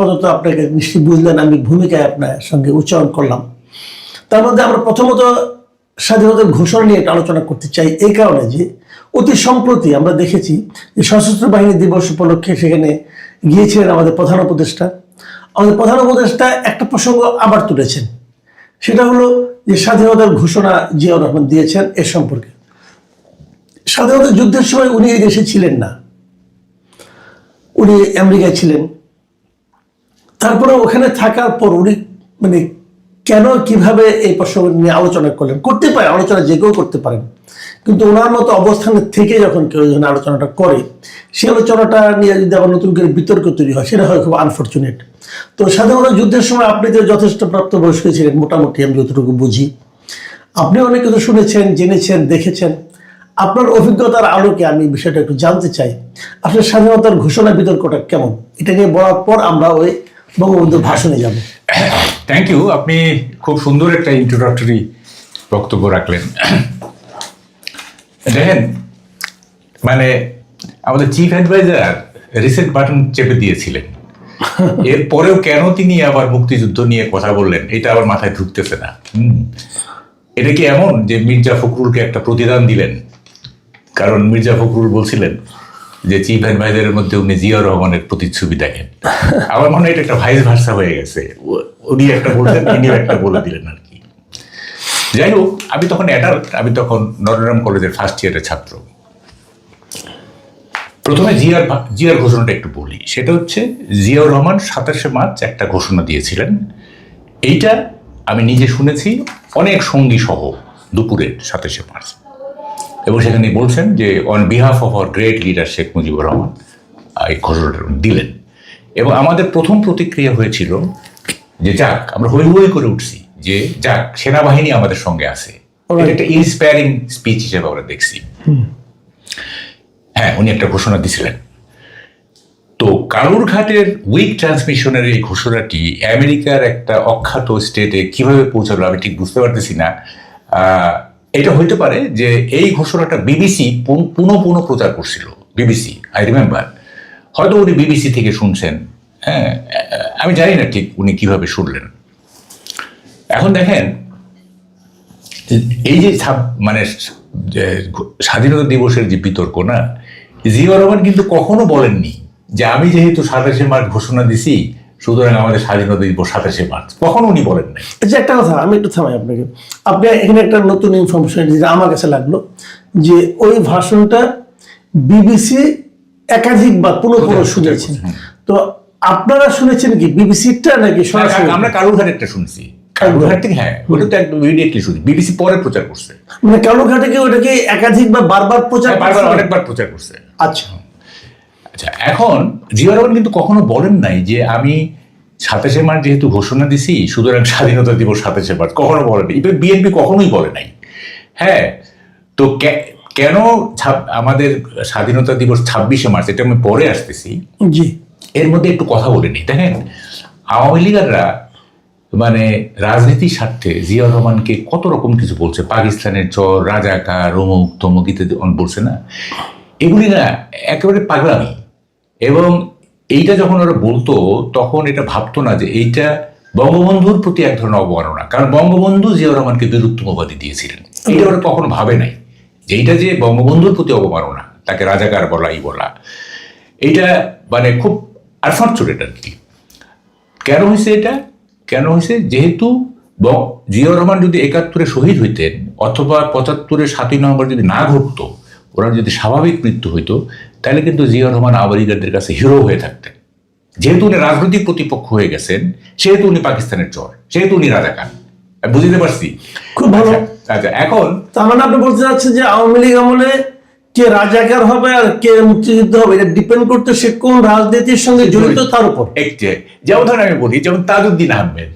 প্রথমত আপনাকে নিশ্চয়ই বুঝলেন আমি ভূমিকায় আপনার সঙ্গে উচ্চারণ করলাম। তার মধ্যে আমরা প্রথমত স্বাধীনতার ঘোষণা নিয়ে একটা আলোচনা করতে চাই এই কারণে যে অতি সম্প্রতি আমরা দেখেছি যে সশস্ত্র বাহিনী দিবস উপলক্ষে সেখানে গিয়েছিলেন আমাদের প্রধান উপদেষ্টা। আমাদের প্রধান উপদেষ্টা একটা প্রসঙ্গ আবার তুলেছেন। সেটা হলো যে স্বাধীনতার ঘোষণা জিয়াউর রহমান দিয়েছেন এ সম্পর্কে। স্বাধীনতা যুদ্ধের সময় উনি এই দেশে ছিলেন না। উনি আমেরিকায় ছিলেন। তারপরে ওখানে থাকার পর উনি মানে কেন, কীভাবে এই প্রসঙ্গ নিয়ে আলোচনা করলেন? করতে পারে, আলোচনা যে কেউ করতে পারেন। কিন্তু ওনার মতো অবস্থানে থেকে যখন কেউ যখন আলোচনাটা করে সেই আলোচনাটা নিয়ে যদি আবার নতুন করে বিতর্ক তৈরি হয়, সেটা হয় খুব আনফর্চুনেট তো সাধারণত যুদ্ধের সময় আপনি তো যথেষ্ট প্রাপ্তবয়স্ক ছিলেন, মোটামুটি আমি যতটুকু বুঝি, আপনি অনেক কিছু শুনেছেন, জেনেছেন, দেখেছেন। আপনার অভিজ্ঞতার আলোকে আমি বিষয়টা একটু জানতে চাই। আসলে স্বাধীনতার ঘোষণা বিতর্কটা কেমন? এটা নিয়ে বলার পর আমরা ওই বঙ্গবন্ধুর ভাষণে যাব। থ্যাংক ইউ আপনি খুব সুন্দর একটা ইন্ট্রোডাক্টরি বক্তব্য রাখলেন। দেখেন মানে আমাদের চিফ অ্যাডভাইজার রিসেন্ট বাটন চেপে দিয়েছিলেন। এরপরেও কেন তিনি আবার মুক্তিযুদ্ধ নিয়ে কথা বললেন, এটা আবার মাথায় ঢুকতেছে না। এটা কি এমন যে মির্জা ফখরুলকে একটা প্রতিদান দিলেন? কারণ মির্জা ফখরুল বলছিলেন যে চিফ অ্যাডভাইজারের মধ্যে উনি জিয়া রহমানের প্রতিচ্ছবি দেখেন। আমার মনে হয় এটা একটা ভাইস ভার্সা হয়ে গেছে। উনি একটা বললেন ইনিও একটা বলে দিলেন আর কি। যাই হোক, আমি তখন অ্যাডাল্ট আমি তখন নটরডাম কলেজের ফার্স্ট ইয়ারের ছাত্র। প্রথমে জিয়ার জিয়ার ঘোষণাটা একটু বলি। সেটা হচ্ছে, জিয়াউর রহমান সাতাশে মার্চ একটা ঘোষণা দিয়েছিলেন। এইটা আমি নিজে শুনেছি, অনেক সঙ্গী সহ দুপুরের সাতাশে মার্চ। এবং সেখানে বলছেন যে on behalf of our great leader Sheikh Mujibur Rahman এই ঘোষণাটা দিলেন। এবং আমাদের প্রথম প্রতিক্রিয়া হয়েছিল যে যাক আমরা হই হই করে উঠছি যে যাক সেনাবাহিনী আমাদের সঙ্গে আছে। একটা ইন্সপায়ারিং স্পিচ হিসেবে আমরা দেখছি। হ্যাঁ উনি একটা ঘোষণা দিছিলেন। তো কালুরঘাটের উইক ট্রান্সমিশনের এই ঘোষণাটি আমেরিকার একটা অখ্যাত স্টেটে কীভাবে পৌঁছালো আমি ঠিক বুঝতে পারতেছি না। এটা হইতে পারে যে এই ঘোষণাটা বিবিসি পুনঃ পুনঃ প্রচার করছিল বিবিসি আই রিমেম্বার হয়তো উনি বিবিসি থেকে শুনছেন হ্যাঁ আমি জানি না ঠিক উনি কীভাবে শুনলেন। এখন দেখেন, এই যে মানে স্বাধীনতা দিবসের যে বিতর্ক, না, জিয়া রহমান কিন্তু কখনো বলেননি যে আমি যেহেতু সাতাশে মার্চ ঘোষণা দিছি সুতরাং আমাদের স্বাধীনতা দিবস সাতাশে মার্চ। কখনো উনি বলেন নাই। যে একটা কথা আমি একটু থামাই আপনাকে। আপনি এখানে একটা নতুন ইনফরমেশন যেটা আমার কাছে লাগল যে ওই ভাষণটা বিবিসি একাধিকবার পুরো শুনেছেন। তো আপনারা শুনেছেন কি বিবিসিটা নাকি সরাসরি? আমরা কালুরঘাটেরটা শুনছি। কালুরঘাট। থেকে হ্যাঁ ওটা তো একদম ইমিডিয়েটলি শুনছি বিবিসি পরে প্রচার করছে। মানে কালুঘাটে কি ওটাকে একাধিকবার বারবার প্রচার হ্যাঁ, বারবার অনেকবার প্রচার করছে। আচ্ছা। আচ্ছা এখন জিয়া রহমান কিন্তু কখনো বলেন নাই যে আমি সাতাশে মার্চ যেহেতু ঘোষণা দিছি সুতরাং স্বাধীনতা দিবস সাতাশে মার্চ কখনো বলেনি। ইভেন বিএনপি কখনোই বলে নাই। হ্যাঁ তো কেন আমাদের স্বাধীনতা দিবস ছাব্বিশে মার্চ এটা আমি পরে আসতেছি। জি। এর মধ্যে একটু কথা বলে নিই। দেখেন আওয়ামী লীগাররা মানে রাজনীতির স্বার্থে জিয়াউর রহমানকে কত রকম কিছু বলছে। পাকিস্তানের চর রাজাকার অমুক তমুক ইত্যাদি বলছে না? এগুলি না একেবারে পাগলামি। এবং এইটা যখন ওরা বলতো, তখন এটা ভাবতো না যে এইটা বঙ্গবন্ধুর প্রতি এক ধরনের অবমাননা। কারণ বঙ্গবন্ধু জিয়াউর রহমানকে বীরুত্তম উপাধি দিয়েছিলেন। এটা ওরা কখনো ভাবে নাই। যে এইটা যে বঙ্গবন্ধুর প্রতি অবমাননা, তাকে রাজাকার বলা এই বলা, এইটা মানে খুব আনফর্চুনেট আর কি। কেন হয়েছে এটা? কেন হয়েছে যেহেতু জিয়াউর রহমান যদি একাত্তরে শহীদ হইতেন, অথবা পঁচাত্তরে সাতই নভেম্বর যদি না ঘটতো, ওনার যদি স্বাভাবিক মৃত্যু হইতো তাহলে কিন্তু জিয়াউর রহমান আওয়ামীদের কাছে হিরো হয়ে থাকতেন। যেহেতু উনি রাজনৈতিক প্রতিপক্ষ হয়ে গেছেন সেহেতু উনি পাকিস্তানের চর সেহেতু উনি রাজাকার। আমি বুঝতে পারছি? খুব ভালো। আচ্ছা, আচ্ছা এখন তার মানে আপনি বলতে চাচ্ছেন যে আওয়ামী লীগ আমলে কে রাজাকার হবে আর কে মুক্তিযুদ্ধ হবে এটা ডিপেন্ড করতে সে কোন রাজনীতির সঙ্গে জড়িত তার উপর? একটে যেমন ধরেন আমি বলি যেমন তাজউদ্দিন আহমেদ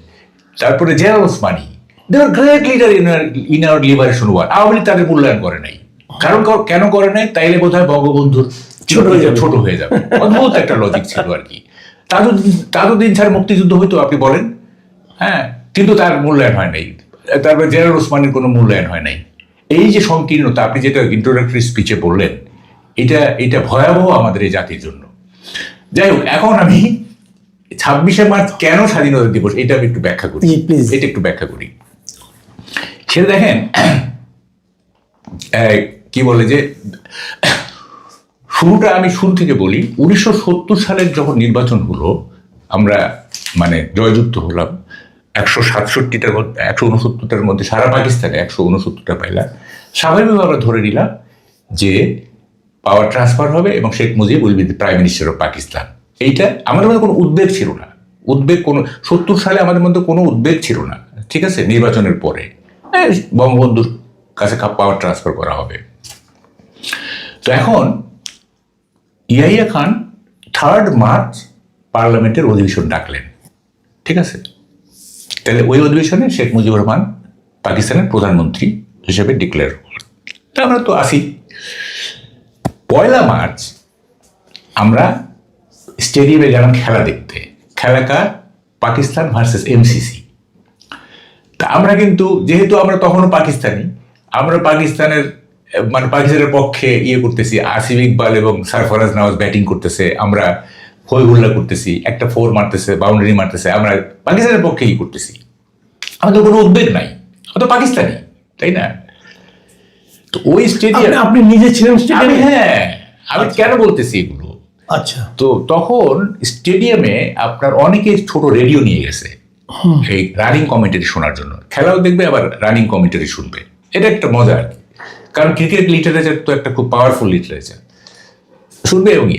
তারপরে জেনারেল ওসমানী দেওয়ার great leader in in our liberation war Awami League তাদের মূল্যায়ন করে নাই। কারণ কেন করে নাই? তাইলে বোধ হয় বঙ্গবন্ধুর ছোট হয়ে যাবে। ছোট হয়ে যাবে। অদ্ভুত একটা লজিক ছিল আর কি। তাজউদ্দিন তাজউদ্দিন স্যার মুক্তিযুদ্ধ হইতো আপনি বলেন। হ্যাঁ কিন্তু তার মূল্যায়ন হয় নাই। তারপরে জেনারেল ওসমানের কোনো মূল্যায়ন হয় নাই। এই যে সংকীর্ণতা আপনি যেটা ইন্ট্রোডাক্টরি স্পিচে বললেন এটা এটা ভয়াবহ আমাদের এই জাতির জন্য। যাই হোক এখন আমি ছাব্বিশে মার্চ কেন স্বাধীনতা দিবস এটা আমি একটু ব্যাখ্যা করি. এটা একটু ব্যাখ্যা করি। সেটা দেখেন কি বলে যে শুরুটা আমি শুরু থেকে বলি, উনিশশো সত্তর সালের যখন নির্বাচন হলো, আমরা মানে জয়যুক্ত হলাম, একশো সাতষট্টিটার মধ্যে, একশো উনসত্তরটার মধ্যে, সারা পাকিস্তানে একশো উনসত্তরটা পাইলাম স্বাভাবিকভাবে আমরা ধরে নিলাম যে পাওয়ার ট্রান্সফার হবে এবং Sheikh Mujib will be the prime minister of Pakistan এইটা আমাদের মধ্যে কোনো উদ্বেগ ছিল না। উদ্বেগ কোনো, সত্তর সালে আমাদের মধ্যে কোনো উদ্বেগ ছিল না, ঠিক আছে? নির্বাচনের পরে। এই বঙ্গবন্ধুর কাছে পাওয়ার ট্রান্সফার করা হবে। তো এখন ইয়াহিয়া খান থার্ড মার্চ পার্লামেন্টের অধিবেশন ডাকলেন। ঠিক আছে? তাহলে ওই অধিবেশনে শেখ মুজিবুর রহমান পাকিস্তানের প্রধানমন্ত্রী হিসেবে ডিক্লেয়ার তা আমরা তো আসি। পয়লা মার্চ আমরা স্টেডিয়ামে গেলাম খেলা দেখতে। খেলাকার পাকিস্তান ভার্সেস এমসিসি তা আমরা কিন্তু, যেহেতু আমরা তখনও পাকিস্তানি, আমরা পাকিস্তানের মানে পাকিস্তানের পক্ষে ইয়ে করতেছি আসিফ ইকবাল এবং সারফরাজ নওয়াজ ব্যাটিং করতেছে আমরা হই হুল্লা করতেছি একটা ফোর মারতেছে বাউন্ডারি মারতেছে আমরা পাকিস্তানের পক্ষে ই করতেছি। আমাদের কোনো উদ্বেগ নাই আমরা পাকিস্তানি তাই না? তো ওই স্টেডিয়াম আপনি- আপনি নিজে ছিলেন আমি হ্যাঁ আমি কেন বলতেছি এগুলো? আচ্ছা। তো তখন স্টেডিয়ামে আপনার অনেকে ছোট রেডিও নিয়ে গেছে এই রানিং কমেন্টারি শোনার জন্য। খেলাও দেখবে আবার রানিং কমেন্টারি শুনবে। এটা একটা মজা আর কি। কারণ ক্রিকেট লিটারেচার তো একটা খুব পাওয়ারফুল লিটারেচার শুনবে এবং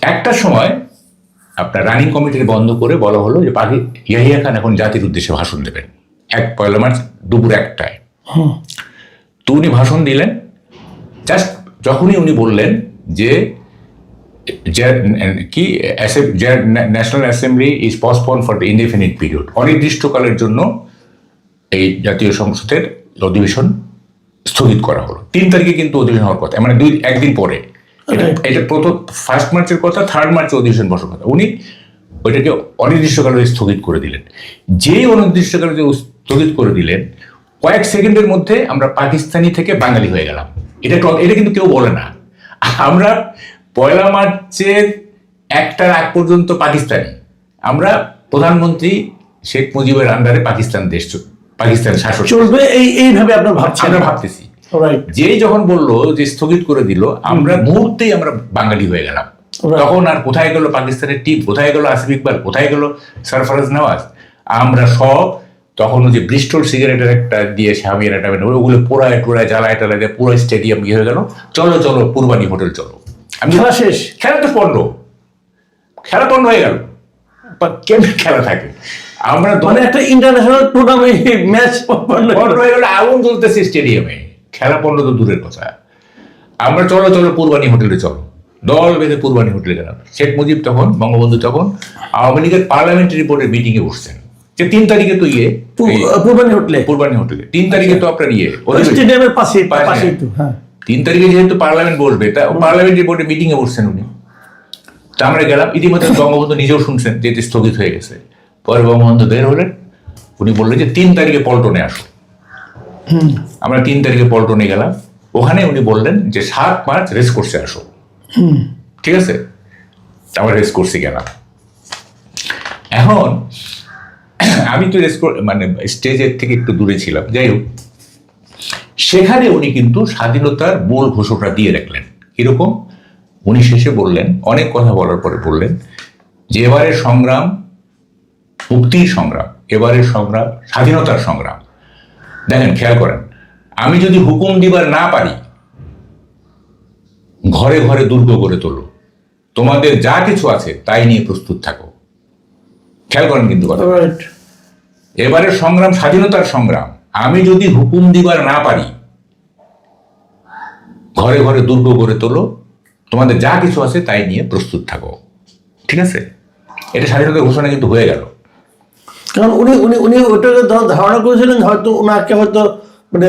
একটা সময় আপনার রানিং কমিটি বন্ধ করে বলা হলো যে পাখি ইয়াহিয়া খান এখন জাতির উদ্দেশ্যে ভাষণ দেবেন। এক পয়লা মার্চ দুপুর একটায়। তো উনি ভাষণ দিলেন। জাস্ট যখনই উনি বললেন যে যে- কি national assembly is postpone for the indefinite period অনির্দিষ্টকালের জন্য এই জাতীয় সংসদের অধিবেশন স্থগিত করা হলো। তিন তারিখে কিন্তু অধিবেশন হওয়ার কথা মানে দুই একদিন পরে। এটা প্রথম ফার্স্ট মার্চের কথা থার্ড মার্চে অধিবেশন বসার কথা। উনি ওইটাকে অনির্দিষ্টকালে স্থগিত করে দিলেন। যেই অনির্দিষ্টকালে স্থগিত করে দিলেন কয়েক সেকেন্ডের মধ্যে আমরা পাকিস্তানি থেকে বাঙালি হয়ে গেলাম। এটা এটা কিন্তু কেউ বলে না। আমরা পয়লা মার্চের একটার আগ পর্যন্ত পাকিস্তানি। আমরা প্রধানমন্ত্রী শেখ মুজিবের আন্ডারে পাকিস্তান দেশ পাকিস্তান শাসক চলবে এই এইভাবে আপনার ভাবছেন। আমরা ভাবতেছি। যেই যখন বলল যে স্থগিত করে দিল আমরা মুহূর্তেই আমরা বাঙালি হয়ে গেলাম। তখন আর কোথায় গেল পাকিস্তানের টিম? কোথায় গেল আসিফ ইকবাল? কোথায় গেল সরফরাজ নওয়াজ? আমরা সব তখন ওই যে ব্রিস্টল সিগারেটের একটা দিয়ে একটা বের- ওগুলো পোড়ায় টোড়ায় জ্বালায় টালায় দিয়ে পুরো স্টেডিয়াম গিয়ে হয়ে গেল। চলো চলো পূর্বানি হোটেল চলো। আমি খেলা শেষ। খেলা তো পণ্ড খেলা পণ্ড হয়ে গেল। বা কেমন খেলা থাকে? আমরা মানে একটা ইন্টারন্যাশনাল টুর্নামেন্ট ম্যাচ হয়ে গেলে আগুন জ্বলতেছে স্টেডিয়ামে খেলা পণ্ড তো দূরের কথা। আমরা চলো চলো পূর্বানি হোটেলে চলো। দল বেঁধে পূর্বানি হোটেলে গেলাম। শেখ মুজিব তখন বঙ্গবন্ধু তখন আওয়ামী লীগের পার্লামেন্টারি বোর্ডের মিটিং এ বসছেন। যে তিন তারিখে তো ইয়ে এই হোটেলে। পূর্বানি হোটেলে। তিন তারিখে তো আপনার ইয়ে। স্টেডিয়ামের পাশে পাশে। তো তিন তারিখে যেহেতু পার্লামেন্ট বসবে তা পার্লামেন্টারি বোর্ডে মিটিং এ বসছেন উনি। তা আমরা গেলাম। ইতিমধ্যে বঙ্গবন্ধু নিজেও শুনছেন যে স্থগিত হয়ে গেছে। পরে বঙ্গবন্ধু বের হলেন। উনি বললেন যে, তিন তারিখে পল্টনে আসো। আমরা তিন তারিখে পল্টনে গেলাম। ওখানে উনি বললেন যে, সাত মার্চ রেস কোর্সে আসো। ঠিক আছে? আমরা রেস কোর্সে গেলাম। এখন, আমি তো রেস মানে স্টেজের থেকে একটু দূরে ছিলাম। যাই হোক, সেখানে উনি কিন্তু স্বাধীনতার মূল ঘোষণা দিয়ে রাখলেন। কীরকম? উনি শেষে বললেন, অনেক কথা বলার পরে বললেন যে, এবারের সংগ্রাম মুক্তির সংগ্রাম এবারের সংগ্রাম স্বাধীনতার সংগ্রাম। দেখেন খেয়াল করেন আমি যদি হুকুম দিবার না পারি ঘরে ঘরে দুর্গ গড়ে তোলো। তোমাদের যা কিছু আছে তাই নিয়ে প্রস্তুত থাকো। খেয়াল করেন কিন্তু কথা। এবারের সংগ্রাম স্বাধীনতার সংগ্রাম। আমি যদি হুকুম দিবার না পারি ঘরে ঘরে দুর্গ গড়ে তোলো তোমাদের যা কিছু আছে তাই নিয়ে প্রস্তুত থাকো। ঠিক আছে? এটা স্বাধীনতার ঘোষণা কিন্তু হয়ে গেল। কারণ উনি উনি উনি ওটাকে ধারণা করেছিলেন হয়তো ওনাকে হয়তো মানে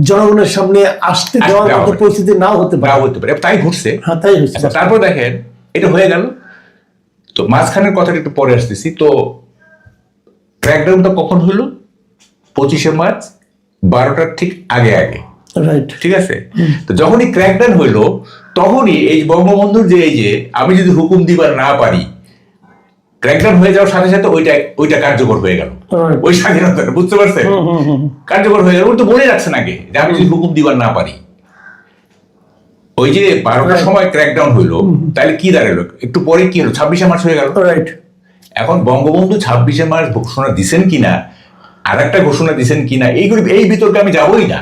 জনগণের সামনে আসতে দেওয়ার মতো পরিস্থিতি নাও হতে পারে। হতে পারে। তাই ঘটছে। হ্যাঁ তাই হচ্ছে আচ্ছা তারপর দেখেন এটা হয়ে গেল। তো মাঝখানের কথাটা একটু পরে আসতেছি। তো ক্র্যাকডাউনটা কখন হলো? পঁচিশে মার্চ বারোটার ঠিক আগে আগে। রাইট ঠিক আছে? তো যখনই ক্র্যাকডাউন হইল তখনই এই বঙ্গবন্ধুর যে এই যে আমি যদি হুকুম দিবার না পারি ক্র্যাকডাউন হয়ে যাওয়ার সাথে সাথে ওইটা ওইটা কার্যকর হয়ে গেল। ওই স্বাধীনতাটা বুঝতে পারছেন। কার্যকর হয়ে গেল। ওরা তো বলে রাখছেন আগে যে আমি যদি হুকুম দিবার না পারি। ওই যে বারোটার সময় ক্র্যাকডাউন হইল তাহলে কি দাঁড়াল? একটু পরে কি হলো? ছাব্বিশে মার্চ হয়ে গেল। রাইট এখন বঙ্গবন্ধু ছাব্বিশে মার্চ ঘোষণা দিছেন কিনা আর একটা ঘোষণা দিছেন কিনা এইগুলি এই বিতর্কে আমি যাবই না।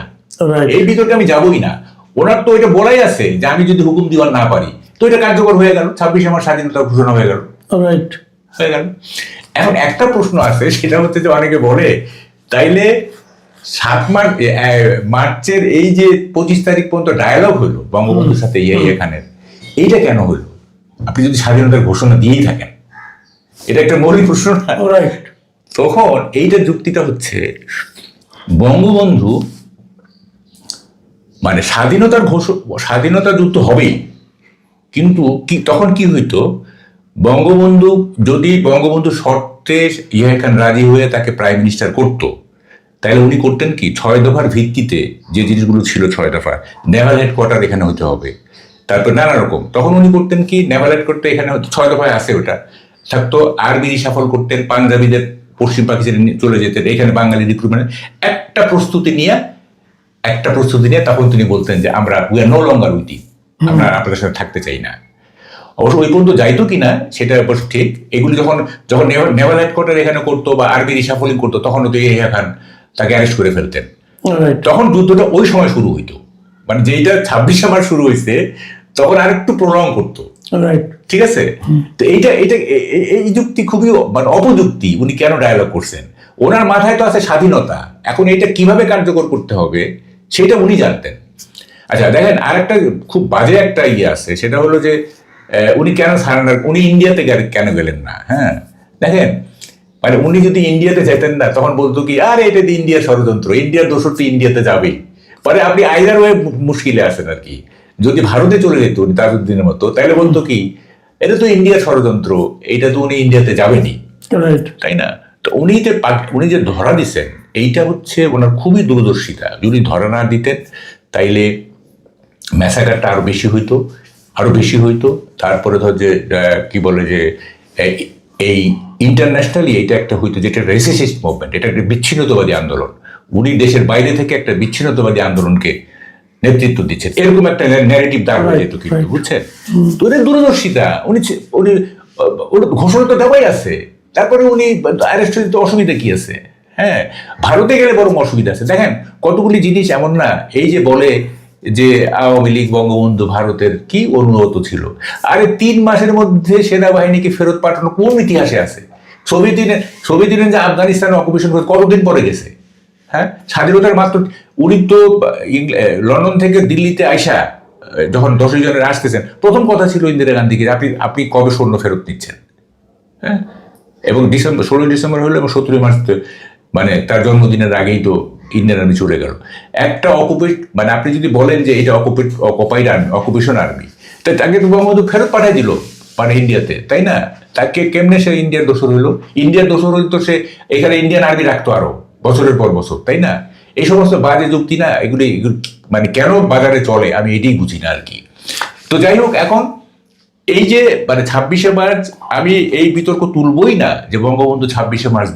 এই বিতর্কে আমি যাবই না। ওনার তো এটা বলাই আছে যে আমি যদি হুকুম দিবার না পারি। তো এটা কার্যকর হয়ে গেল। ছাব্বিশে মার্চ স্বাধীনতা ঘোষণা হয়ে গেল। রাইট হয়ে গেল। এখন একটা প্রশ্ন আছে সেটা হচ্ছে যে অনেকে বলে তাইলে সাত মার্চ মার্চের এই যে পঁচিশ তারিখ পর্যন্ত ডায়ালগ হইল বঙ্গবন্ধুর সাথে ইয়ে এখানের এইটা কেন হইল আপনি যদি স্বাধীনতার ঘোষণা দিয়েই থাকেন এটা একটা মৌলিক প্রশ্ন না? তখন এইটা যুক্তিটা হচ্ছে বঙ্গবন্ধু মানে স্বাধীনতার ঘোষ স্বাধীনতা যুদ্ধ হবেই কিন্তু কি তখন কি হইতো? বঙ্গবন্ধু যদি বঙ্গবন্ধু শর্তে ইয়া খান রাজি হয়ে তাকে প্রাইম মিনিস্টার করতো তাহলে উনি করতেন কি? ছয় দফার ভিত্তিতে যে জিনিসগুলো ছিল ছয় দফা নেভাল হেডকোয়ার্টার এখানে হতে হবে। তারপর নানা রকম। তখন উনি করতেন কি? নেভাল হেডকোয়ার্টার এখানে ছয় দফায় আছে ওটা। থাকতো আর্মি সাফল করতেন পাঞ্জাবিদের পশ্চিম পাকিস্তানে চলে যেতেন। এখানে বাঙালি রিক্রুটমেন্ট একটা প্রস্তুতি নিয়ে একটা প্রস্তুতি নিয়ে তখন তিনি বলতেন যে আমরা we are no longer with আমরা আপনাদের সাথে থাকতে চাই না। অবশ্য ওই পর্যন্ত যাইতো কিনা সেটা অবশ্য ঠিক। এগুলি যখন যখন নেভাল হেডকোয়ার্টার এখানে করতো বা আর্মি রিসাফলিং করতো তখন তো ইয়া খান তাকে অ্যারেস্ট করে ফেলতেন। তখন যুদ্ধটা ওই সময় শুরু হইতো। মানে যেইটা ছাব্বিশে মার্চ শুরু হয়েছে তখন আরেকটু প্রলং করতো। ঠিক আছে? তো এইটা এটা এই যুক্তি খুবই মানে অপযুক্তি উনি কেন ডায়ালগ করছেন? ওনার মাথায় তো আছে স্বাধীনতা। এখন এটা কীভাবে কার্যকর করতে হবে সেটা উনি জানতেন। আচ্ছা দেখেন আরেকটা খুব বাজে একটা ইয়ে আছে সেটা হলো যে উনি কেন সারেন্ডার উনি ইন্ডিয়াতে কেন গেলেন না? হ্যাঁ? দেখেন মানে উনি যদি ইন্ডিয়াতে যেতেন না তখন বলতো কি আরে এটা তো ইন্ডিয়ার ষড়যন্ত্র ইন্ডিয়ার দোষর তো ইন্ডিয়াতে যাবেই। পরে আপনি আইদার ওয়ে মুশকিলে আসেন আর কি। যদি ভারতে চলে যেত উনি তাজউদ্দিনের মতো তাহলে বলতো কি এটা তো ইন্ডিয়ার ষড়যন্ত্র এটা তো উনি ইন্ডিয়াতে যাবেনি তাই না? তো উনি যে উনি যে ধরা দিছেন এইটা হচ্ছে ওনার খুবই দূরদর্শিতা। যদি ধরা না দিতেন তাইলে ম্যাসাকারটা আরও বেশি হইতো আরও বেশি হইতো। তারপরে ধর যে কি বলে যে এই- ইন্টারন্যাশনালি এটা একটা হইতো যেটা রেসিসিস্ট মুভমেন্ট এটা একটা বিচ্ছিন্নতাবাদী আন্দোলন। উনি দেশের বাইরে থেকে একটা বিচ্ছিন্নতাবাদী আন্দোলনকে নেতৃত্ব দিচ্ছেন। এরকম একটা ন্যারেটিভ দাঁড় হয়ে যেত কিন্তু বুঝছেন? তো ওদের দূরদর্শিতা উনি উনি ওর ঘোষণা তো দেওয়াই আছে। তারপরে উনি অ্যারেস্ট হইতে অসুবিধা কি আছে? হ্যাঁ ভারতে গেলে বরং অসুবিধা আছে। দেখেন কতগুলি জিনিস এমন না এই যে বলে যে আওয়ামী লীগ বঙ্গবন্ধু ভারতের কি অনুগত ছিল? আরে তিন মাসের মধ্যে সেনাবাহিনীকে ফেরত পাঠানো কোন ইতিহাসে আছে? সোভিয়েত ইউনিয়ন সোভিয়েত ইউনিয়ন যে আফগানিস্তানে অকুপেশন করে কতদিন পরে গেছে? হ্যাঁ? স্বাধীনতার মাত্র, উনি তো লন্ডন থেকে দিল্লিতে আইসা যখন দশই জনের আসতেছেন, প্রথম কথা ছিল ইন্দিরা গান্ধীকে আপনি আপনি কবে সৈন্য ফেরত নিচ্ছেন? হ্যাঁ? এবং ডিসেম্বর, ষোলোই ডিসেম্বর হলো এবং সতেরোই মার্চ মানে তার জন্মদিনের আগেই তো ইন্ডিয়ান আর্মি চলে গেল। একটা অকুপেট মানে আপনি যদি বলেন যে এটা occupate occupied army occupation army তাই তাকে তো বঙ্গবন্ধু ফেরত পাঠিয়ে দিল মানে ইন্ডিয়াতে তাই না? তাকে কেমনে সে ইন্ডিয়ার দোষর হইল ইন্ডিয়ার দোষর হইতো সে, এখানে ইন্ডিয়ান আর্মি রাখতো আরও, বছরের পর বছর, তাই না? এই সমস্ত বাজে যুক্তি না এগুলি মানে কেন বাজারে চলে, আমি এটাই বুঝি না আর কি। তো যাই হোক, এখন এই যে মানে ছাব্বিশে মার্চ, আমি এই বিতর্ক তুলবই না যে বঙ্গবন্ধু ছাব্বিশে মার্চ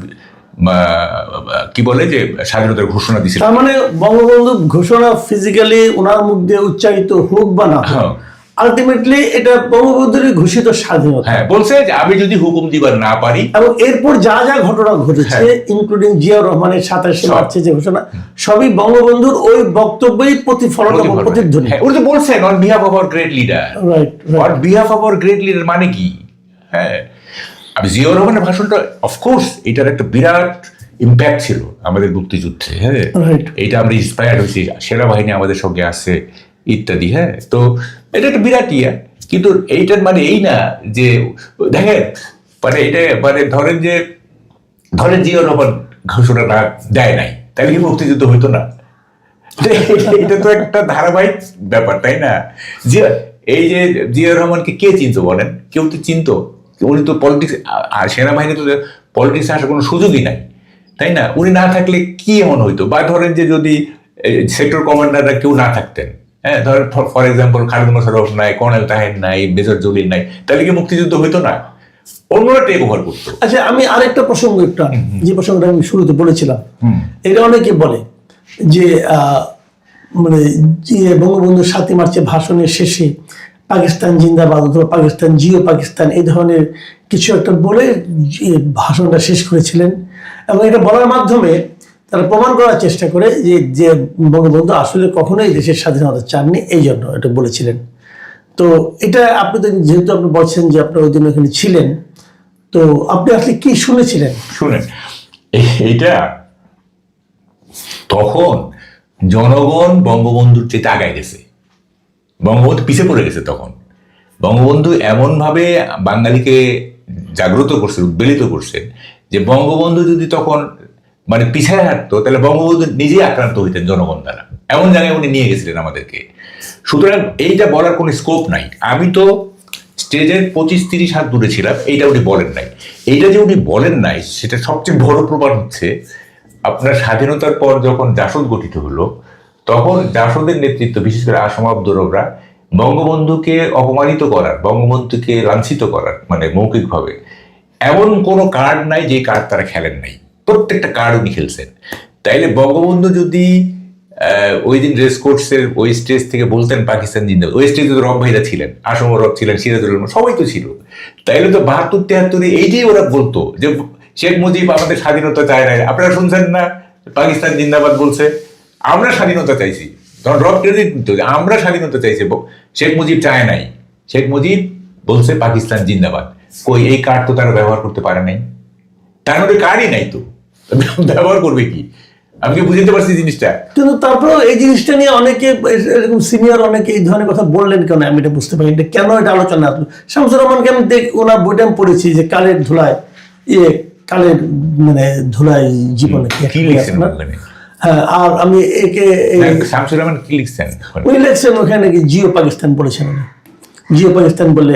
কি বলে যে স্বাধীনতার ঘোষণা দিয়েছিল তার মানে বঙ্গবন্ধু ঘোষণা ফিজিক্যালি ওনার মুখ দিয়ে উচ্চারিত হোক বা না হ্যাঁ। আলটিমেটলি এটা বঙ্গবন্ধুরই ঘোষিত স্বাধীনতা। হ্যাঁ বলছে যে আমি যদি হুকুম দিবার না পারি এবং এরপর যা যা ঘটনা ঘটেছে হ্যাঁ। ইনক্লুডিং জিয়াউর রহমানের সাতাশে। মার্চে যে ঘোষণা সবই বঙ্গবন্ধুর ওই বক্তব্যই প্রতিফলন এবং প্রতিধ্বনি। হ্যাঁ উনি তো বলছেন on behalf of our great leader right on behalf of our great leader মানে কি? হ্যাঁ। আমি জিয়াউর রহমানের ভাষণটা অফকোর্স এটার একটা বিরাট ইম্প্যাক্ট ছিল আমাদের মুক্তিযুদ্ধে হ্যাঁ. এইটা আমরা ইন্সপায়ার্ড হয়েছি সেনাবাহিনী আমাদের সঙ্গে আছে ইত্যাদি হ্যাঁ? তো এটা একটা বিরাট ইয়া কিন্তু এইটার মানে এই না যে দেখেন মানে এটা মানে ধরেন যে ধরেন জিয়াউর রহমান ঘোষণাটা দেয় নাই তাহলে কি মুক্তিযুদ্ধ হইতো না? এটা তো একটা ধারাবাহিক ব্যাপার তাই না? যে এই যে জিয়াউর রহমানকে কে চিনতো বলেন? কেউ তো চিনতো। উনি তো পলিটিক্স আর সেনাবাহিনী তো পলিটিক্সে আসার কোনো সুযোগই নাই তাই না? উনি না থাকলে কি এমন হইতো? বা ধরেন যে যদি সেক্টর কমান্ডাররা কেউ না থাকতেন হ্যাঁ? ধরেন ফর এক্সাম্পল খালিদ মোশারফ নাই কর্নেল তাহের নাই মেজর জলিল নাই তাহলে কি মুক্তিযুদ্ধ হইতো না? অন্যরা টেক ওভার করতো। আচ্ছা আমি আরেকটা প্রসঙ্গ একটু যে প্রসঙ্গটা আমি শুরুতে বলেছিলাম। এটা অনেকে বলে যে আহ, মানে যে বঙ্গবন্ধু সাতই মার্চের ভাষণের শেষে পাকিস্তান জিন্দাবাদ অথবা পাকিস্তান জিও পাকিস্তান এই ধরনের কিছু একটা বলে ভাষণটা শেষ করেছিলেন। এবং এটা বলার মাধ্যমে তারা প্রমাণ করার চেষ্টা করে যে যে বঙ্গবন্ধু আসলে কখনোই দেশের স্বাধীনতা চাননি, এই জন্য এটা বলেছিলেন। তো এটা আপনি তো যেহেতু আপনি বলছেন যে আপনি ওই দিন ওখানে ছিলেন, তো আপনি আসলে কি শুনেছিলেন? শুনেন। এইটা তখন জনগণ বঙ্গবন্ধুর চেয়ে আগায় গেছে। বঙ্গবন্ধু পিছিয়ে পড়ে গেছে তখন। বঙ্গবন্ধু এমনভাবে বাঙালিকে জাগ্রত করছেন উদ্বেলিত করছেন যে বঙ্গবন্ধু যদি তখন মানে পিছায় হাঁটতো, তাহলে বঙ্গবন্ধু নিজেই আক্রান্ত হইতেন জনগণ দ্বারা। এমন জায়গায় উনি নিয়ে গেছিলেন আমাদেরকে। সুতরাং এইটা বলার কোনো স্কোপ নাই। আমি তো স্টেজের পঁচিশ, তিরিশ হাত দূরে ছিলাম, এইটা উনি বলেন নাই। এইটা যে উনি বলেন নাই, সেটা সবচেয়ে বড় প্রমাণ হচ্ছে, আপনার স্বাধীনতার পর যখন জাসদ গঠিত হলো তখন জাসদের নেতৃত্ব, বিশেষ করে আসাম আব্দুরবরা, বঙ্গবন্ধুকে অপমানিত করার, বঙ্গবন্ধুকে লাঞ্ছিত করার মানে মৌখিকভাবে। এমন কোনো কার্ড নাই যে কার্ড তারা খেলেন নাই। প্রত্যেকটা কার্ড উনি খেলছেন। তাইলে বঙ্গবন্ধু যদি ওই দিন রেস কোর্সের ওই স্টেজ থেকে বলতেন পাকিস্তান জিন্দাবাদ, ওই স্টেজে তো রব ভাইরা ছিলেন, আসম রব ছিলেন, সিরাজুল সবাই তো ছিল। তাইলে তো বাহাত্তর তেহাত্তরে এইটাই ওরা বলতো যে শেখ মুজিব আমাদের স্বাধীনতা চায় না আপনারা শুনছেন না? পাকিস্তান জিন্দাবাদ বলছে। আমরা স্বাধীনতা চাইছি। তখন রব ক্রেডিট নিত আমরা স্বাধীনতা চাইছি। শেখ মুজিব চায় নাই। শেখ মুজিব বলছে পাকিস্তান জিন্দাবাদ। কই এই কার্ড তো তারা ব্যবহার করতে পারে নাই। তার মধ্যে কার্ডই নাই তো। ব্যবহার করবে কি? আমি বুঝতে পারছি জিনিসটা? কিন্তু তারপরেও এই জিনিসটা নিয়ে অনেকে এরকম সিনিয়র অনেকে এই ধরনের কথা বললেন কেন? আমি এটা বুঝতে পারি এটা কেন এটা আলোচনা আসলো শামসুর রহমানকে আমি দেখ ওনার বইটা আমি পড়েছি যে কালের ধুলায় ইয়ে কালের মানে ধুলায় জীবনে কি লিখছেন আর আমি একে হ্যাঁ, শামসুর রহমান কি লিখছেন? উনি লেখছেন ওখানে কি জিও পাকিস্তান বলেছেন জিও পাকিস্তান বলে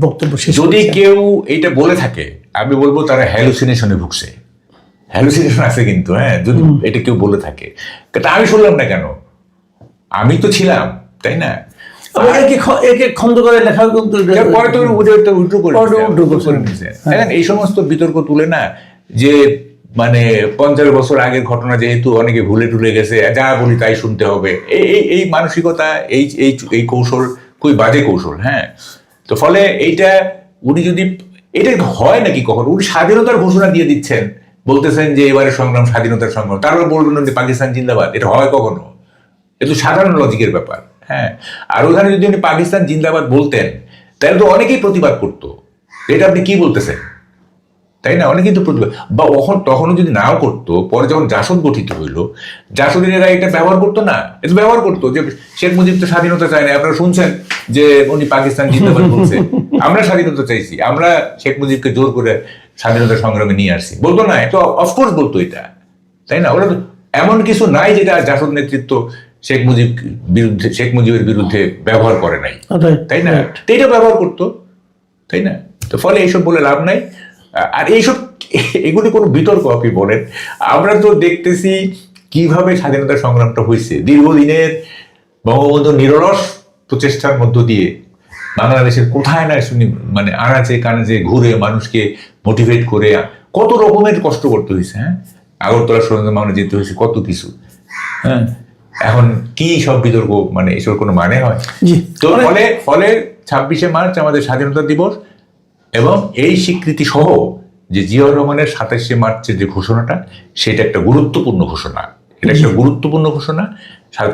বক্তব্য শেষ যদি। কেউ এটা বলে থাকে আমি বলব তারা হ্যালুসিনেশনে ভুগছে। হ্যালুসিনেশন আছে কিন্তু হ্যাঁ যদি এটা কেউ বলে থাকে। তা আমি শুনলাম না কেন? আমি তো ছিলাম তাই না? এই সমস্ত বিতর্ক তুলে না যে মানে পঞ্চাশ বছর আগের ঘটনা যেহেতু অনেকে ভুলে টুলে গেছে, যা বলি তাই শুনতে হবে। এই, এই- মানসিকতা, এই এই এই কৌশল খুবই বাজে কৌশল হ্যাঁ। তো ফলে এইটা উনি যদি এটা হয় নাকি কখন? উনি স্বাধীনতার ঘোষণা দিয়ে দিচ্ছেন। বলতেছেন যে এবারে সংগ্রাম স্বাধীনতার সংগ্রাম। তারপর বলবেন যে পাকিস্তান জিন্দাবাদ। এটা হয় কখনো? এ তো সাধারণ লজিকের ব্যাপার হ্যাঁ। আর ওখানে যদি উনি পাকিস্তান জিন্দাবাদ বলতেন, তাহলে তো অনেকেই প্রতিবাদ করতো। এটা আপনি কি বলতেছেন? তাই না? অনেকেই তো প্রতিবাদ বা তখন তখনও যদি নাও করতো পরে যখন জাসদ গঠিত হইল জাসদের এরা এটা ব্যবহার করতো না। এটা ব্যবহার করতো যে শেখ মুজিব তো স্বাধীনতা চায় না আপনারা শুনছেন যে উনি পাকিস্তান জিন্দাবাদ বলছে। আমরা স্বাধীনতা চাইছি। আমরা শেখ মুজিবকে জোর করে স্বাধীনতা সংগ্রামে নিয়ে আসছি। বলতো না তো অফকোর্স বলতো এটা। তাই না? ওরা তো এমন কিছু নাই যেটা জাসদ নেতৃত্ব শেখ মুজিব বিরুদ্ধে শেখ মুজিবের বিরুদ্ধে ব্যবহার করে নাই। তাই না? এটা ব্যবহার করতো। তাই না? তো ফলে এইসব বলে লাভ নাই। আর এইসব এগুলি কোনো বিতর্ক আপনি বলেন। আমরা তো দেখতেছি কীভাবে স্বাধীনতা সংগ্রামটা হয়েছে। দীর্ঘদিনের বঙ্গবন্ধু নিরলস প্রচেষ্টার মধ্য দিয়ে বাংলাদেশের কোথায় না শুনি মানে আনাচে কানাচে ঘুরে মানুষকে মোটিভেট করে কত রকমের কষ্ট করতে হয়েছে হ্যাঁ? আগরতলা সুরেন্দ্র মামলা যেতে হয়েছে কত কিছু হ্যাঁ? এখন কি সব বিতর্ক মানে এসব কোনো মানে হয়? তো ফলে ফলে ছাব্বিশে মার্চ আমাদের স্বাধীনতা দিবস এবং এই স্বীকৃতি সহ যে জিয়াউর রহমানের সাতাশে মার্চের যে ঘোষণাটা সেটা একটা গুরুত্বপূর্ণ ঘোষণা। এটা একটা গুরুত্বপূর্ণ ঘোষণা।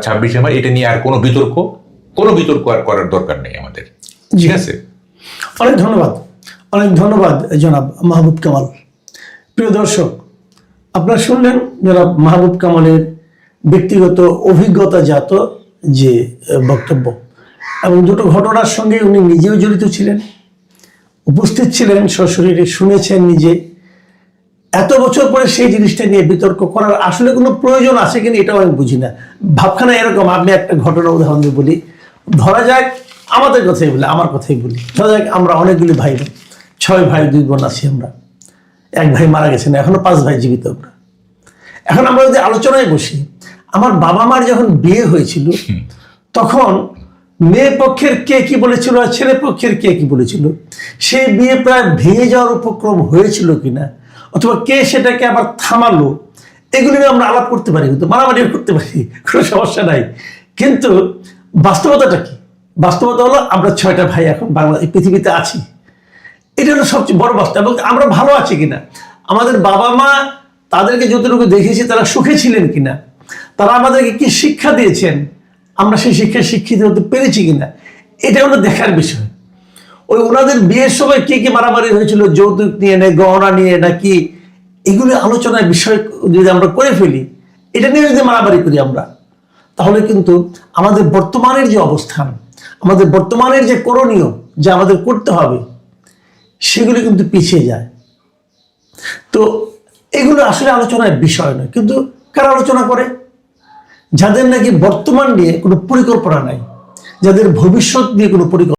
ছাব্বিশে মার্চ এটা নিয়ে আর কোনো বিতর্ক কোনো বিতর্ক আর করার দরকার নেই আমাদের। ঠিক আছে? অনেক ধন্যবাদ। অনেক ধন্যবাদ জনাব মাহবুব কামাল। প্রিয় দর্শক আপনারা শুনলেন জনাব মাহবুব কামালের ব্যক্তিগত অভিজ্ঞতাজাত যে বক্তব্য। এবং দুটো ঘটনার সঙ্গে উনি নিজেও জড়িত ছিলেন। উপস্থিত ছিলেন সশরীরে শুনেছেন নিজে। এত বছর পরে সেই জিনিসটা নিয়ে বিতর্ক করার আসলে কোনো প্রয়োজন আছে কিনা এটাও আমি বুঝি না। ভাবখানা এরকম আমি একটা ঘটনা উদাহরণ দিয়ে বলি। ধরা যাক আমাদের কথাই বলি আমার কথাই বলি। ধরা যাক আমরা অনেকগুলি ভাই ছয় ভাই দুই বোন আছি আমরা। এক ভাই মারা গেছেন এখনও পাঁচ ভাই জীবিত আমরা। এখন আমরা যদি আলোচনায় বসি আমার বাবা মার যখন বিয়ে হয়েছিল তখন মেয়ে পক্ষের কে কি বলেছিল আর ছেলে পক্ষের কে কি বলেছিল? সেই বিয়ে প্রায় ভেঙে যাওয়ার উপক্রম হয়েছিল কিনা? অথবা কে সেটাকে আবার থামালো? এগুলি আমরা আলাপ করতে পারি, কিন্তু মারামারিও করতে পারি, কোনো সমস্যা নাই। কিন্তু বাস্তবতাটা কি? বাস্তবতা হলো আমরা ছয়টা ভাই এখন বাংলা পৃথিবীতে আছি। এটা হলো সবচেয়ে বড় বাস্তব, এবং আমরা ভালো আছি কিনা? আমাদের বাবা মা তাদেরকে যতটুকু দেখেছি তারা সুখে ছিলেন কিনা? তারা আমাদেরকে কি শিক্ষা দিয়েছেন? আমরা সেই শিক্ষায় শিক্ষিত হতে পেরেছি কিনা এটা হলো দেখার বিষয়। ওই ওনাদের বিয়ের সময় কি কি মারামারি হয়েছিল, যৌতুক নিয়ে না, গহনা নিয়ে নাকি এগুলো আলোচনার বিষয় যদি আমরা করে ফেলি, এটা নিয়ে যদি মারামারি করি আমরা, তাহলে কিন্তু আমাদের বর্তমানের যে অবস্থান, আমাদের বর্তমানের যে করণীয়, যা আমাদের করতে হবে, সেগুলো কিন্তু পিছিয়ে যায়। তো এগুলো আসলে আলোচনার বিষয় নয়, কিন্তু কারা আলোচনা করে? যাদের নাকি বর্তমান নিয়ে কোনো পরিকল্পনা নাই যাদের ভবিষ্যৎ নিয়ে কোনো পরিকল্পনা